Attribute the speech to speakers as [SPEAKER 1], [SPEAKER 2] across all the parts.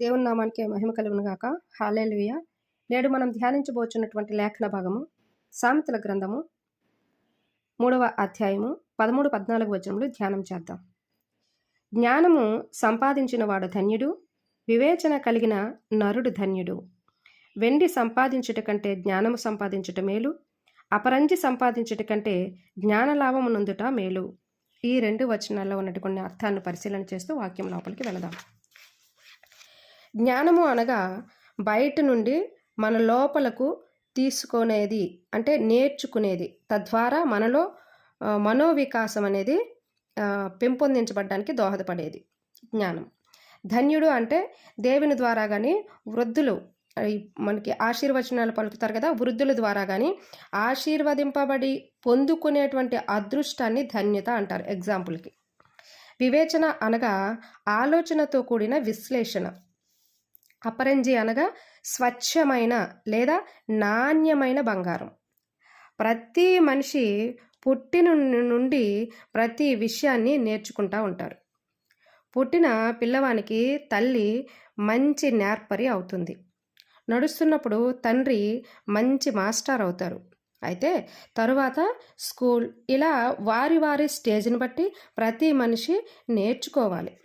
[SPEAKER 1] దేవుని నామానికి మహిమ కలుగును గాక. హాలేలుయ నేడు మనం ధ్యానించబోచున్నటువంటి లేఖన భాగము సామెతల గ్రంథము మూడవ అధ్యాయము పదమూడు పద్నాలుగు వచనములు ధ్యానం చేద్దాం. జ్ఞానము సంపాదించిన వాడు ధన్యుడు వివేచన కలిగిన నరుడు ధన్యుడు. వెండి సంపాదించుట కంటే జ్ఞానము సంపాదించుట మేలు అపరంజి సంపాదించుట కంటే జ్ఞానలాభము నొందుట మేలు. ఈ రెండు వచనాల్లో ఉన్నటువంటి అర్థాన్ని పరిశీలన చేస్తూ వాక్యం లోపలికి వెళదాం. జ్ఞానము అనగా బయట నుండి మన లోపలకు తీసుకునేది అంటే నేర్చుకునేది. తద్వారా మనలో మనోవికాసం అనేది ఆ, పెంపొందించబడడానికి దోహదపడేది జ్ఞానం. ధన్యుడు అంటే దేవుని ద్వారా కానీ వృద్ధులు మనకి ఆశీర్వచనాలు పలుకుతారు కదా వృద్ధుల ద్వారా కానీ ఆశీర్వదింపబడి పొందుకునేటువంటి అదృష్టాన్ని ధన్యత అంటారు ఎగ్జాంపుల్కి. వివేచన అనగా ఆలోచనతో కూడిన విశ్లేషణ. అపరంజి అనగా స్వచ్ఛమైన లేదా నాణ్యమైన బంగారం. ప్రతి మనిషి పుట్టిన నుండి ప్రతి విషయాన్ని నేర్చుకుంటూ ఉంటారు. పుట్టిన పిల్లవానికి తల్లి మంచి నేర్పరి అవుతుంది. నడుస్తున్నప్పుడు తండ్రి మంచి మాస్టర్ అవుతారు. అయితే తరువాత స్కూల్ ఇలా వారి వారి స్టేజ్ని బట్టి ప్రతి మనిషి నేర్చుకోవాలి.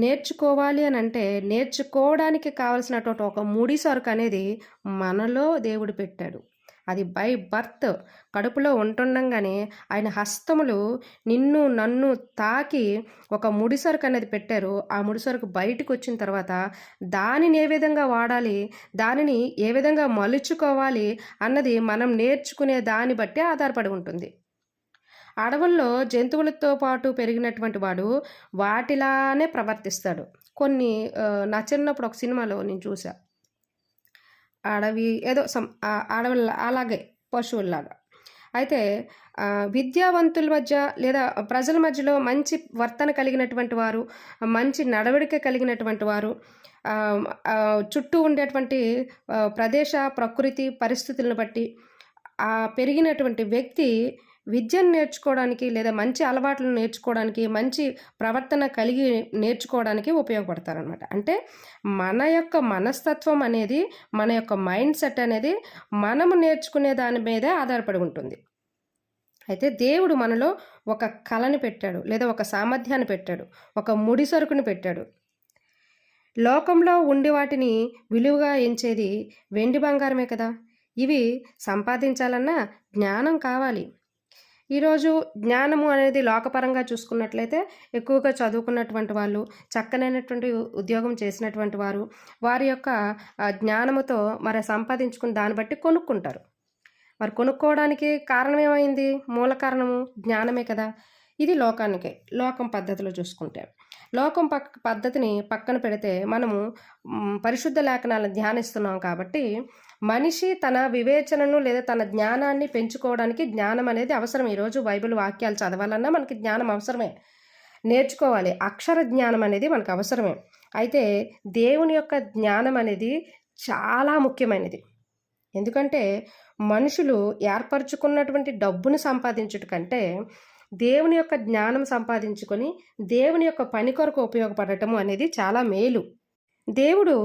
[SPEAKER 1] నేర్చుకోవాలి అని అంటే నేర్చుకోవడానికి కావలసినటువంటి ఒక ముడి సరుకు అనేది మనలో దేవుడు పెట్టాడు. అది బై బర్త్. కడుపులో ఉంటుండగానే ఆయన హస్తములు నిన్ను నన్ను తాకి ఒక ముడి సరుకు అనేది పెట్టారు. ఆ ముడి సరుకు బయటకు వచ్చిన తర్వాత దానిని ఏ విధంగా వాడాలి? దానిని ఏ విధంగా మలుచుకోవాలి? అన్నది మనం నేర్చుకునే దాన్ని బట్టి ఆధారపడి ఉంటుంది. అడవుల్లో జంతువులతో పాటు పెరిగినటువంటి వాడు వాటిలానే ప్రవర్తిస్తాడు. కొన్ని నా చిన్నప్పుడు ఒక సినిమాలో నేను చూసా అడవి ఏదో సం అడవి అలాగే పశువుల్లాగా. అయితే విద్యావంతుల మధ్య లేదా ప్రజల మధ్యలో మంచి వర్తన కలిగినటువంటి వారు మంచి నడవడిక కలిగినటువంటి వారు చుట్టూ ఉండేటువంటి ప్రదేశ ప్రకృతి పరిస్థితులను బట్టి పెరిగినటువంటి వ్యక్తి విద్యను నేర్చుకోవడానికి లేదా మంచి అలవాట్లను నేర్చుకోవడానికి మంచి ప్రవర్తన కలిగి నేర్చుకోవడానికి ఉపయోగపడతారనమాట అంటే మన యొక్క మనస్తత్వం అనేది మన యొక్క మైండ్ సెట్ అనేది మనము నేర్చుకునే దాని మీదే ఆధారపడి ఉంటుంది. అయితే దేవుడు మనలో ఒక కళని పెట్టాడు లేదా ఒక సామర్థ్యాన్ని పెట్టాడు ఒక ముడి సరుకుని పెట్టాడు. లోకంలో ఉండి వాటిని విలువగా ఎంచేది వెండి బంగారమే కదా? ఇవి సంపాదించాలన్నా జ్ఞానం కావాలి. ఈరోజు జ్ఞానము అనేది లోకపరంగా చూసుకున్నట్లయితే ఎక్కువగా చదువుకున్నటువంటి వాళ్ళు చక్కనైనటువంటి ఉద్యోగం చేసినటువంటి వారు వారి యొక్క జ్ఞానముతో మరి సంపాదించుకుని దాన్ని బట్టి కొనుక్కుంటారు. మరి కొనుక్కోవడానికి కారణం ఏమైంది మూల కారణము జ్ఞానమే కదా. ఇది లోకానికే లోకం పద్ధతిలో చూసుకుంటే. లోకం పక్క పద్ధతిని పక్కన పెడితే మనము పరిశుద్ధ లేఖనాలను ధ్యానిస్తున్నాం కాబట్టి మనిషి తన వివేచనను లేదా తన జ్ఞానాన్ని పెంచుకోవడానికి జ్ఞానం అనేది అవసరం. ఈరోజు బైబిల్ వాక్యాలు చదవాలన్నా మనకి జ్ఞానం అవసరమే. నేర్చుకోవాలి. అక్షర జ్ఞానం అనేది మనకు అవసరమే. అయితే దేవుని యొక్క జ్ఞానం అనేది చాలా ముఖ్యమైనది. ఎందుకంటే మనుషులు ఏర్పరచుకున్నటువంటి డబ్బును సంపాదించుట కంటే దేవుని యొక్క జ్ఞానం సంపాదించుకొని దేవుని యొక్క పని కొరకు ఉపయోగపడటము అనేది చాలా మేలు. దేవుడు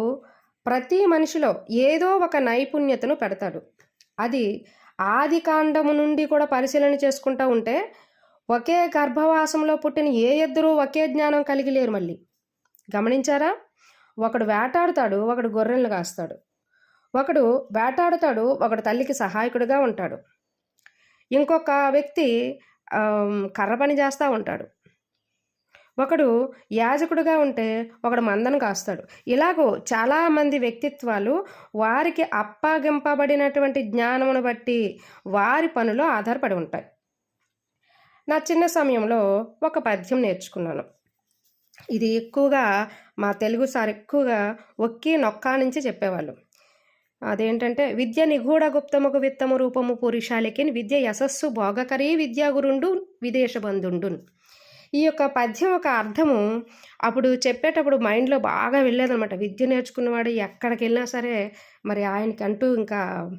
[SPEAKER 1] ప్రతి మనిషిలో ఏదో ఒక నైపుణ్యతను పెడతాడు. అది ఆది కాండము నుండి కూడా పరిశీలన చేసుకుంటూ ఉంటే ఒకే గర్భవాసంలో పుట్టిన ఏ ఇద్దరూ ఒకే జ్ఞానం కలిగి లేరు మళ్ళీ. గమనించారా? ఒకడు వేటాడుతాడు ఒకడు గొర్రెలను కాస్తాడు. ఒకడు వేటాడుతాడు ఒకడు తల్లికి సహాయకుడిగా ఉంటాడు. ఇంకొక వ్యక్తి కర్ర పని చేస్తూ ఉంటాడు. ఒకడు యాజకుడుగా ఉంటే ఒకడు మందను కాస్తాడు. ఇలాగో చాలామంది వ్యక్తిత్వాలు వారికి అప్పగింపబడినటువంటి జ్ఞానమును బట్టి వారి పనులు ఆధారపడి ఉంటాయి. నా చిన్న సమయంలో ఒక పద్యం నేర్చుకున్నాను. ఇది ఎక్కువగా మా తెలుగు సార్ ఎక్కువగా ఒక్కి నొక్కా నుంచి చెప్పేవాళ్ళు. అదేంటంటే విద్య నిగూఢ గుప్తముకు విత్తము రూపము పురుషాలికి విద్య యశస్సు భోగకరీ విద్యాగురుండు విదేశ బంధుండు ఈ యొక్క పద్యం ఒక అర్థము. అప్పుడు చెప్పేటప్పుడు మైండ్లో బాగా వెళ్ళేదనమాట విద్య నేర్చుకున్నవాడు ఎక్కడికి వెళ్ళినా సరే మరి ఆయనకి అంటూ ఇంకా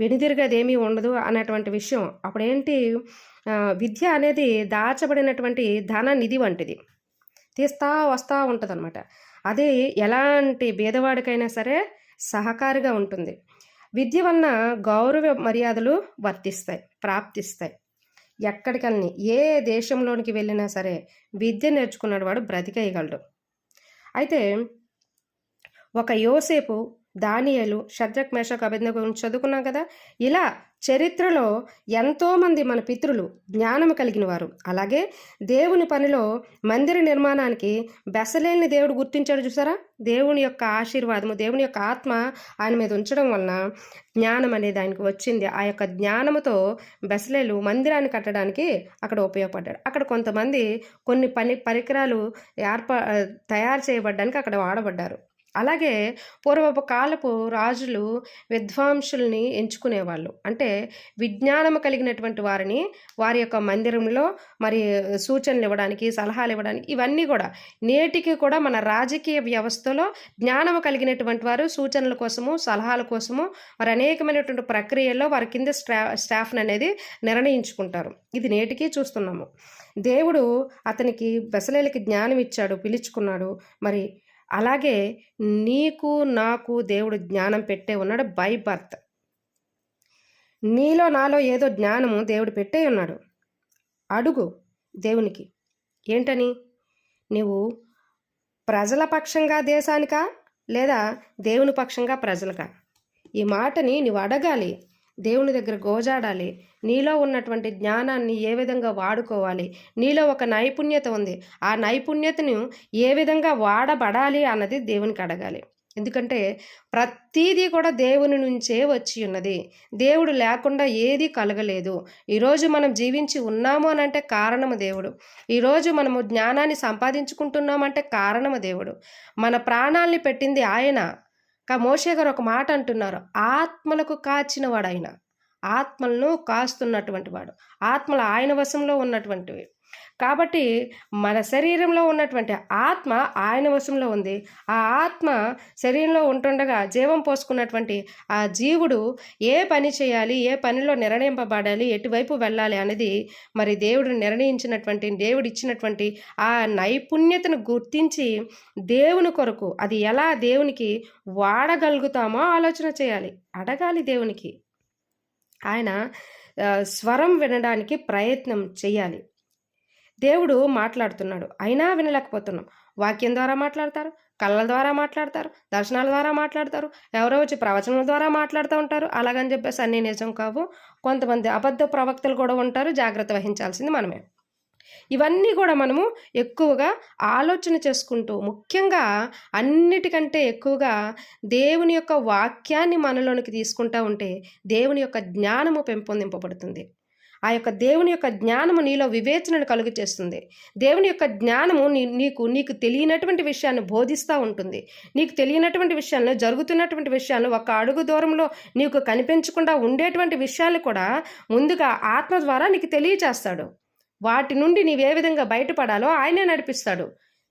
[SPEAKER 1] వెనుదిరిగేది ఏమీ ఉండదు అనేటువంటి విషయం. అప్పుడేంటి? విద్య అనేది దాచబడినటువంటి ధన నిధి వంటిది. తీస్తా వస్తూ ఉంటుంది అది ఎలాంటి భేదవాడికైనా సరే సహకారిగా ఉంటుంది. విద్య వలన గౌరవ మర్యాదలు వర్తిస్తాయి ప్రాప్తిస్తాయి. ఎక్కడికెళ్ళని ఏ దేశంలోనికి వెళ్ళినా సరే విద్య నేర్చుకున్నాడు వాడు బ్రతికేయగలడు. అయితే ఒక యోసేపు దానియలు షద్రక్ మేషక్ అభిజ్ఞ గురించి చదువుకున్నాం కదా ఇలా చరిత్రలో ఎంతోమంది మన పితృలు జ్ఞానము కలిగిన వారు అలాగే దేవుని పనిలో మందిర నిర్మాణానికి బెసలేని దేవుడు గుర్తించాడు చూసారా? దేవుని యొక్క ఆశీర్వాదము దేవుని యొక్క ఆత్మ ఆయన మీద ఉంచడం వలన జ్ఞానం అనేది ఆయనకు వచ్చింది. ఆ యొక్క జ్ఞానముతో బెసలేలు మందిరాన్ని కట్టడానికి అక్కడ ఉపయోగపడ్డాడు. అక్కడ కొంతమంది కొన్ని పని పరికరాలు ఏర్పా తయారు చేయబడ్డానికి అక్కడ వాడబడ్డారు. అలాగే పూర్వపు కాలపు రాజులు విద్వాంసుల్ని ఎంచుకునేవాళ్ళు. అంటే విజ్ఞానం కలిగినటువంటి వారిని వారి యొక్క మందిరంలో మరి సూచనలు ఇవ్వడానికి సలహాలు ఇవ్వడానికి ఇవన్నీ కూడా నేటికి కూడా మన రాజకీయ వ్యవస్థలో జ్ఞానము కలిగినటువంటి వారు సూచనల కోసము సలహాల కోసము వారు అనేకమైనటువంటి ప్రక్రియల్లో వారి కింద స్టా స్టాఫ్ని అనేది నిర్ణయించుకుంటారు. ఇది నేటికి చూస్తున్నాము. దేవుడు అతనికి బెసలేలకి జ్ఞానం ఇచ్చాడు పిలుచుకున్నాడు. మరి అలాగే నీకు నాకు దేవుడు జ్ఞానం పెట్టే ఉన్నాడు బై బర్త్. నీలో నాలో ఏదో జ్ఞానము దేవుడు పెట్టే ఉన్నాడు. అడుగు దేవునికి ఏంటని? నీవు ప్రజల పక్షంగా దేశానికా లేదా దేవుని పక్షంగా ప్రజలకా? ఈ మాటని నువ్వు అడగాలి. దేవుని దగ్గర గోజాడాలి. నీలో ఉన్నటువంటి జ్ఞానాన్ని ఏ విధంగా వాడుకోవాలి? నీలో ఒక నైపుణ్యత ఉంది. ఆ నైపుణ్యతను ఏ విధంగా వాడబడాలి అన్నది దేవునికి అడగాలి. ఎందుకంటే ప్రతీదీ కూడా దేవుని నుంచే వచ్చి ఉన్నది. దేవుడు లేకుండా ఏది కలగలేదు. ఈరోజు మనం జీవించి ఉన్నాము అని అంటే కారణము దేవుడు. ఈరోజు మనము జ్ఞానాన్ని సంపాదించుకుంటున్నామంటే కారణము దేవుడు. మన ప్రాణాల్ని పెట్టింది ఆయన. మోషే గారు ఒక మాట అంటున్నారు. ఆత్మలకు కాచిన వాడు ఆయన ఆత్మలను కాస్తున్నటువంటి వాడు ఆత్మలు ఆయన వశంలో ఉన్నటువంటివి. కాబట్టి మన శరీరంలో ఉన్నటువంటి ఆత్మ ఆయన వశంలో ఉంది. ఆ ఆత్మ శరీరంలో ఉంటుండగా జీవం పోసుకున్నటువంటి ఆ జీవుడు ఏ పని చేయాలి ఏ పనిలో నిర్ణయింపబడాలి ఎటువైపు వెళ్ళాలి అనేది మరి దేవుడు నిర్ణయించినటువంటి దేవుడు ఇచ్చినటువంటి ఆ నైపుణ్యతను గుర్తించి దేవుని కొరకు అది ఎలా దేవునికి వాడగలుగుతామో ఆలోచన చేయాలి. అడగాలి దేవునికి. ఆయన స్వరం వినడానికి ప్రయత్నం చేయాలి. దేవుడు మాట్లాడుతున్నాడు. అయినా వినలేకపోతున్నాం. వాక్యం ద్వారా మాట్లాడతారు కళ్ళ ద్వారా మాట్లాడతారు దర్శనాల ద్వారా మాట్లాడతారు ఎవరో వచ్చి ప్రవచనాల ద్వారా మాట్లాడుతూ ఉంటారు. అలాగని చెప్పేసి అన్నీ నిజం కావు. కొంతమంది అబద్ధ ప్రవక్తలు కూడా ఉంటారు. జాగ్రత్త వహించాల్సింది మనమే. ఇవన్నీ కూడా మనము ఎక్కువగా ఆలోచన చేసుకుంటూ ముఖ్యంగా అన్నిటికంటే ఎక్కువగా దేవుని యొక్క వాక్యాన్ని మనలోనికి తీసుకుంటూ ఉంటే దేవుని యొక్క జ్ఞానము పెంపొందింపబడుతుంది. ఆ యొక్క దేవుని యొక్క జ్ఞానము నీలో వివేచనను కలుగు చేస్తుంది దేవుని యొక్క జ్ఞానము నీ నీకు నీకు తెలియనటువంటి విషయాన్ని బోధిస్తూ ఉంటుంది. నీకు తెలియనటువంటి విషయాలను జరుగుతున్నటువంటి విషయాలను ఒక అడుగు దూరంలో నీకు కనిపించకుండా ఉండేటువంటి విషయాలు కూడా ముందుగా ఆత్మ ద్వారా నీకు తెలియచేస్తాడు. వాటి నుండి నీవే విధంగా బయటపడాలో ఆయనే నడిపిస్తాడు.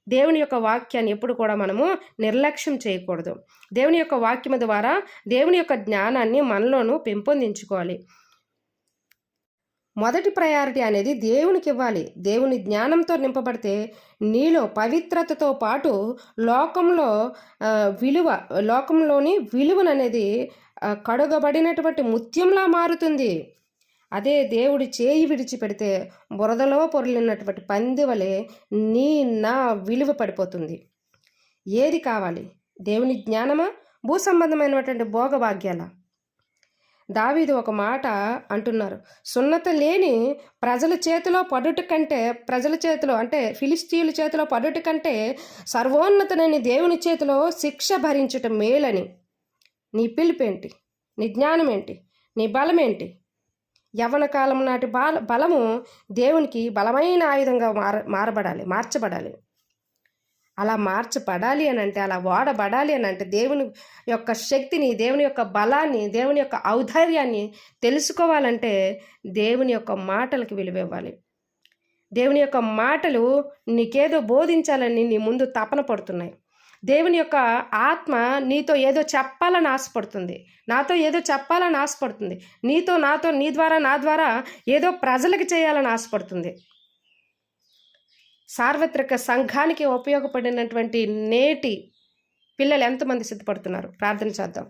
[SPEAKER 1] దేవుని యొక్క వాక్యాన్ని ఎప్పుడు కూడా మనము నిర్లక్ష్యం చేయకూడదు. దేవుని యొక్క వాక్యము ద్వారా దేవుని యొక్క జ్ఞానాన్ని మనలోనూ పెంపొందించుకోవాలి. మొదటి ప్రయారిటీ అనేది దేవునికి ఇవ్వాలి దేవుని జ్ఞానంతో నింపబడితే నీలో పవిత్రతతో పాటు లోకంలో విలువ లోకంలోని విలువననేది కడుగబడినటువంటి ముత్యంలా మారుతుంది. అదే దేవుడి చేయి విడిచిపెడితే బురదలో పొరలినటువంటి పందివలే నీ నా విలువ పడిపోతుంది. ఏది కావాలి? దేవుని జ్ఞానమా? భూ సంబంధమైనటువంటి భోగభాగ్యాలా? దావీదు ఒక మాట అంటున్నారు. సున్నత లేని ప్రజల చేతిలో పడుట కంటే ప్రజల చేతిలో అంటే ఫిలిస్తీన్ల చేతిలో పడుట కంటే సర్వోన్నతనని దేవుని చేతిలో శిక్ష భరించటం మేలని. నీ పిలిపేంటి? నీ జ్ఞానం ఏంటి నీ బలమేంటి? యవన కాలం నాటి బాల బలము దేవునికి బలమైన ఆయుధంగా మార మారబడాలి మార్చబడాలి. అలా మార్చబడాలి అని అంటే అలా వాడబడాలి అని అంటే దేవుని యొక్క శక్తిని దేవుని యొక్క బలాన్ని దేవుని యొక్క ఔదార్యాన్ని తెలుసుకోవాలంటే దేవుని యొక్క మాటలకు విలువ ఇవ్వాలి. దేవుని యొక్క మాటలు నీకేదో బోధించాలని నీ ముందు తపన పడుతున్నాయి. దేవుని యొక్క ఆత్మ నీతో ఏదో చెప్పాలని ఆశపడుతుంది. నాతో ఏదో చెప్పాలని ఆశపడుతుంది. నీతో నాతో నీ ద్వారా నా ద్వారా ఏదో ప్రజలకు చేయాలని ఆశపడుతుంది. సార్వత్రిక సంఘానికి ఉపయోగపడినటువంటి నేటి పిల్లలు ఎంతమంది సిద్ధపడుతున్నారు? ప్రార్థన చేద్దాం.